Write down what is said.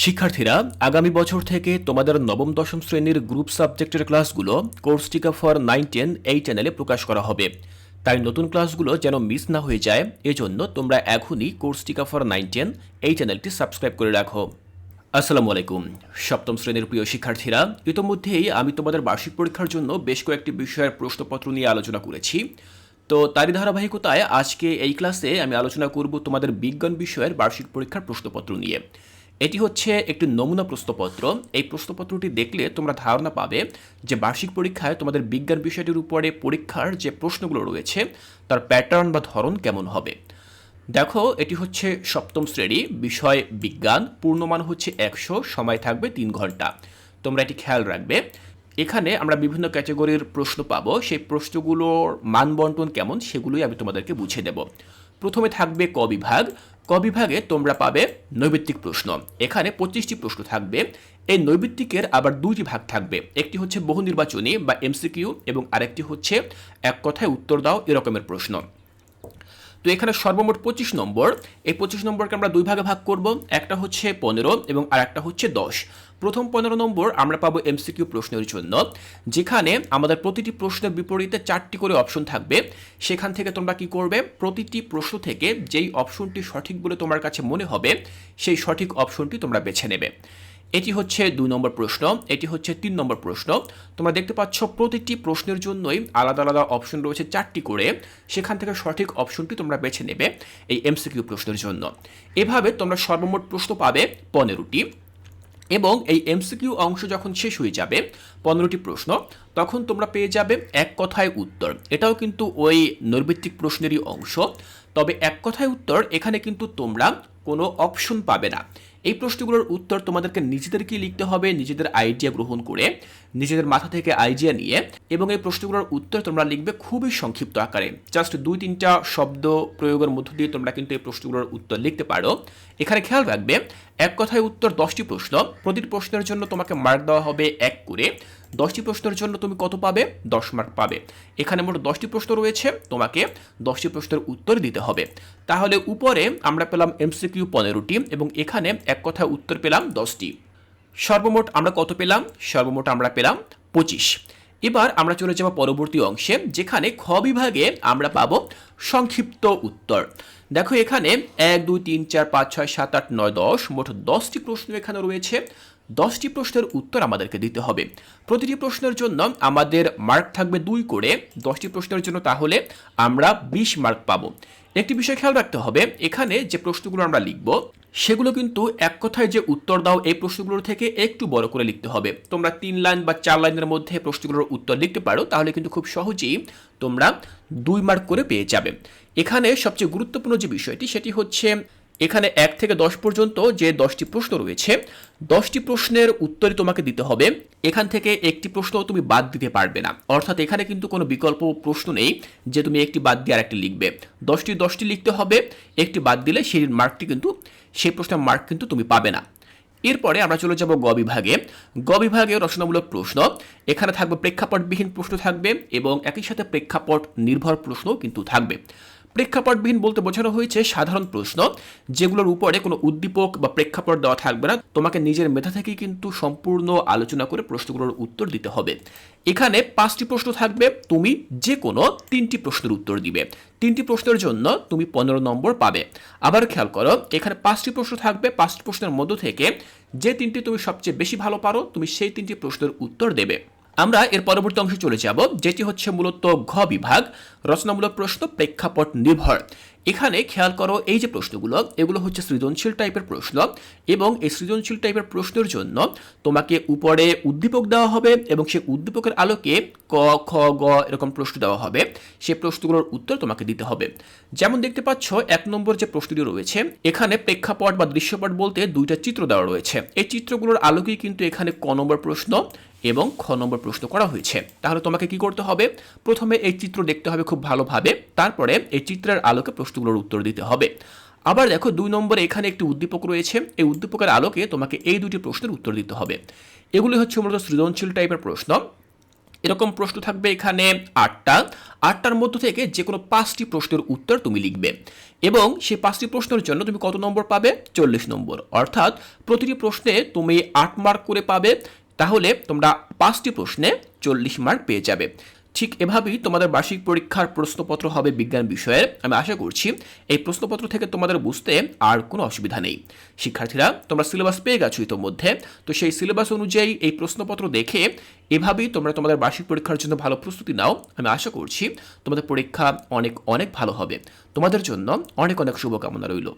শিক্ষার্থীরা, আগামী বছর থেকে তোমাদের নবম, দশম শ্রেণির গ্রুপ সাবজেক্টের ক্লাসগুলো কোর্স টিকা ফর নাইন, টেন এই চ্যানেলে প্রকাশ করা হবে। তাই নতুন ক্লাসগুলো যেন মিস না হয়ে যায়, এজন্য তোমরা এখনই কোর্স টিকা ফর নাইন, টেন এই চ্যানেলটি সাবস্ক্রাইব করে রাখো। আসসালামু আলাইকুম। সপ্তম শ্রেণির প্রিয় শিক্ষার্থীরা, ইতোমধ্যেই আমি তোমাদের বার্ষিক পরীক্ষার জন্য বেশ কয়েকটি বিষয়ের প্রশ্নপত্র নিয়ে আলোচনা করেছি। তো তারই ধারাবাহিকতায় আজকে এই ক্লাসে আমি আলোচনা করব তোমাদের বিজ্ঞান বিষয়ের বার্ষিক পরীক্ষার প্রশ্নপত্র নিয়ে। এটি হচ্ছে একটি নমুনা প্রশ্নপত্র। এই প্রশ্নপত্রটি দেখলে তোমরা ধারণা পাবে যে বার্ষিক পরীক্ষায় তোমাদের বিজ্ঞান বিষয়টির উপরে পরীক্ষার যে প্রশ্নগুলো রয়েছে, তার প্যাটার্ন বা ধরন কেমন হবে। দেখো, এটি হচ্ছে সপ্তম শ্রেণি, বিষয়, বিজ্ঞান, পূর্ণমান হচ্ছে একশো, সময় থাকবে তিন ঘণ্টা। তোমরা এটি খেয়াল রাখবে। এখানে আমরা বিভিন্ন ক্যাটাগরির প্রশ্ন পাবো। সেই প্রশ্নগুলোর মান বন্টন কেমন, সেগুলোই আমি তোমাদেরকে বুঝিয়ে দেব। প্রথমে থাকবে ক বিভাগ। ক বিভাগে তোমরা পাবে নৈবিত্তিক প্রশ্ন। এখানে পঁচিশটি প্রশ্ন থাকবে। এই নৈবিত্তিকের আবার দুইটি ভাগ থাকবে। একটি হচ্ছে বহু নির্বাচনী বা এমসিকিউ এবং আরেকটি হচ্ছে এক কথায় উত্তর দাও এরকমের প্রশ্ন। তো এখানে সর্বমোট পঁচিশ নম্বর। এই পঁচিশ নম্বরকে আমরা দুই ভাগে ভাগ করব, একটা হচ্ছে পনেরো এবং আর একটা হচ্ছে দশ। প্রথম পনেরো নম্বর আমরা পাবো এমসিকিউ প্রশ্নের জন্য, যেখানে আমাদের প্রতিটি প্রশ্নের বিপরীতে চারটি করে অপশন থাকবে। সেখান থেকে তোমরা কি করবে? প্রতিটি প্রশ্ন থেকে যেই অপশনটি সঠিক বলে তোমার কাছে মনে হবে, সেই সঠিক অপশনটি তোমরা বেছে নেবে। এটি হচ্ছে দুই নম্বর প্রশ্ন, এটি হচ্ছে তিন নম্বর প্রশ্ন। তোমরা দেখতে পাচ্ছ প্রতিটি প্রশ্নের জন্যই আলাদা আলাদা অপশন রয়েছে চারটি করে। সেখান থেকে সঠিক অপশনটি তোমরা বেছে নেবে এই এমসিকিউ প্রশ্নের জন্য। এভাবে তোমরা সর্বমোট প্রশ্ন পাবে পনেরোটি এবং এই এমসিকিউ অংশ যখন শেষ হয়ে যাবে পনেরোটি প্রশ্ন, তখন তোমরা পেয়ে যাবে এক কথায় উত্তর। এটাও কিন্তু ওই নৈর্বৃত্তিক প্রশ্নেরই অংশ। তবে এক কথায় উত্তর, এখানে কিন্তু তোমরা কোনো অপশন পাবে না। এই প্রশ্নগুলোর উত্তর তোমাদেরকে নিজেদেরকেই লিখতে হবে, নিজেদের আইডিয়া গ্রহণ করে, নিজেদের মাথা থেকে আইডিয়া নিয়ে, এবং এই প্রশ্নগুলোর উত্তর তোমরা লিখবে খুবই সংক্ষিপ্ত আকারে। জাস্ট দুই তিনটা শব্দ প্রয়োগের মধ্য দিয়ে তোমরা কিন্তু এই প্রশ্নগুলোর উত্তর লিখতে পারো। এখানে খেয়াল রাখবে এক কথায় উত্তর দশটি প্রশ্ন। প্রতিটি প্রশ্নের জন্য তোমাকে মার্ক দেওয়া হবে এক করে। দশটি প্রশ্নের জন্য তুমি কত পাবে? দশ মার্ক পাবে। এখানে মোট দশটি প্রশ্ন রয়েছে, তোমাকে দশটি প্রশ্নের উত্তর দিতে হবে। তাহলে উপরে আমরা পেলাম এমসিকিউ পনেরোটি এবং এখানে এক কথায় উত্তর পেলাম দশটি। সর্বমোট আমরা কত পেলাম? সর্বমোট আমরা পেলাম পঁচিশ। এবার আমরা চলে যাব পরবর্তী অংশে, যেখানে খ বিভাগে আমরা পাবো সংক্ষিপ্ত উত্তর। দেখো এখানে এক, দুই, তিন, চার, পাঁচ, ছয়, সাত, আট, নয়, দশ, মোট দশটি প্রশ্ন এখানে রয়েছে। দশটি প্রশ্নের উত্তর আমাদেরকে দিতে হবে। প্রতিটি প্রশ্নের জন্য আমাদের মার্ক থাকবে দুই করে। দশটি প্রশ্নের জন্য তাহলে আমরা বিশ মার্ক পাবো। একটি বিষয় খেয়াল রাখতে হবে, এখানে যে প্রশ্নগুলো আমরা লিখব সেগুলো কিন্তু এক কথায় যে উত্তর দাও এই প্রশ্নগুলোর থেকে একটু বড় করে লিখতে হবে। তোমরা তিন লাইন বা চার লাইনের মধ্যে প্রশ্নগুলোর উত্তর লিখতে পারো, তাহলে কিন্তু খুব সহজেই তোমরা দুই মার্ক করে পেয়ে যাবে। এখানে সবচেয়ে গুরুত্বপূর্ণ যে বিষয়টি, সেটি হচ্ছে এখানে এক থেকে দশ পর্যন্ত যে দশটি প্রশ্ন রয়েছে, দশটি প্রশ্নের উত্তরই তোমাকে দিতে হবে। এখান থেকে একটি প্রশ্ন তুমি বাদ দিতে পারবে না। অর্থাৎ এখানে কিন্তু কোনো বিকল্প প্রশ্ন নেই যে তুমি একটি বাদ দিয়ে আরেকটি লিখবে। দশটি দশটি লিখতে হবে, একটি বাদ দিলে সেই মার্কটি কিন্তু, সেই প্রশ্নের মার্ক কিন্তু তুমি পাবে না। এরপরে আমরা চলে যাব গ বিভাগে। গ বিভাগে রচনামূলক প্রশ্ন। এখানে থাকবে প্রেক্ষাপটবিহীন প্রশ্ন থাকবে এবং একই সাথে প্রেক্ষাপট নির্ভর প্রশ্নও কিন্তু থাকবে। প্রেক্ষাপটবিহীন বলতে বোঝানো হয়েছে সাধারণ প্রশ্ন, যেগুলোর উপরে কোনো উদ্দীপক বা প্রেক্ষাপট দেওয়া থাকবে না। তোমাকে নিজের মেধা থেকেই কিন্তু সম্পূর্ণ আলোচনা করে প্রশ্নগুলোর উত্তর দিতে হবে। এখানে পাঁচটি প্রশ্ন থাকবে। তুমি যে কোনো তিনটি প্রশ্নের উত্তর দিবে। তিনটি প্রশ্নের জন্য তুমি পনেরো নম্বর পাবে। আবার খেয়াল করো, এখানে পাঁচটি প্রশ্ন থাকবে। পাঁচটি প্রশ্নের মধ্য থেকে যে তিনটি তুমি সবচেয়ে বেশি ভালো পারো, তুমি সেই তিনটি প্রশ্নের উত্তর দেবে। আমরা এর পরবর্তী অংশে চলে যাব, যেটি হচ্ছে মূলত ঘ বিভাগ, রচনামূলক প্রশ্ন, প্রেক্ষাপট নির্ভর। এখানে খেয়াল করো, এই যে প্রশ্নগুলো, এগুলো হচ্ছে সৃজনশীল টাইপের প্রশ্ন এবং এই সৃজনশীল টাইপের প্রশ্নের জন্য তোমাকে উপরে উদ্দীপক দেওয়া হবে এবং সেই উদ্দীপকের আলোকে ক, খ, গ এরকম প্রশ্ন দেওয়া হবে। সেই প্রশ্নগুলোর উত্তর তোমাকে দিতে হবে। যেমন দেখতে পাচ্ছ, এক নম্বর যে প্রশ্নটি রয়েছে, এখানে প্রেক্ষাপট বা দৃশ্যপট বলতে দুইটা চিত্র দেওয়া রয়েছে। এই চিত্রগুলোর আলোকেই কিন্তু এখানে ক নম্বর প্রশ্ন এবং খ নম্বর প্রশ্ন করা হয়েছে। তাহলে তোমাকে কি করতে হবে? প্রথমে এই চিত্র দেখতে হবে খুব ভালোভাবে, তারপরে এই চিত্রের আলোকে প্রশ্নগুলোর উত্তর দিতে হবে। আবার দেখো, দুই নম্বরে এখানে একটি উদ্দীপক রয়েছে। এই উদ্দীপকের আলোকে তোমাকে এই দুটি প্রশ্নের উত্তর দিতে হবে। এগুলি হচ্ছে মূলত সৃজনশীল টাইপের প্রশ্ন। এরকম প্রশ্ন থাকবে এখানে আটটা। আটটার মধ্য থেকে যে কোনো পাঁচটি প্রশ্নের উত্তর তুমি লিখবে। এবং সেই পাঁচটি প্রশ্নের জন্য তুমি কত নম্বর পাবে? চল্লিশ নম্বর। অর্থাৎ প্রতিটি প্রশ্নে তুমি আট মার্ক করে পাবে। তাহলে তোমরা পাঁচটি প্রশ্নে চল্লিশ মার্ক পেয়ে যাবে। ঠিক এভাবেই তোমাদের বার্ষিক পরীক্ষার প্রশ্নপত্র হবে বিজ্ঞান বিষয়ের। আমি আশা করছি এই প্রশ্নপত্র থেকে তোমাদের বুঝতে আর কোনো অসুবিধা নেই। শিক্ষার্থীরা, তোমরা সিলেবাস পেয়ে গেছো ইতোমধ্যে। তো সেই সিলেবাস অনুযায়ী এই প্রশ্নপত্র দেখে এভাবেই তোমরা তোমাদের বার্ষিক পরীক্ষার জন্য ভালো প্রস্তুতি নাও। আমি আশা করছি তোমাদের পরীক্ষা অনেক অনেক ভালো হবে। তোমাদের জন্য অনেক অনেক শুভকামনা রইল।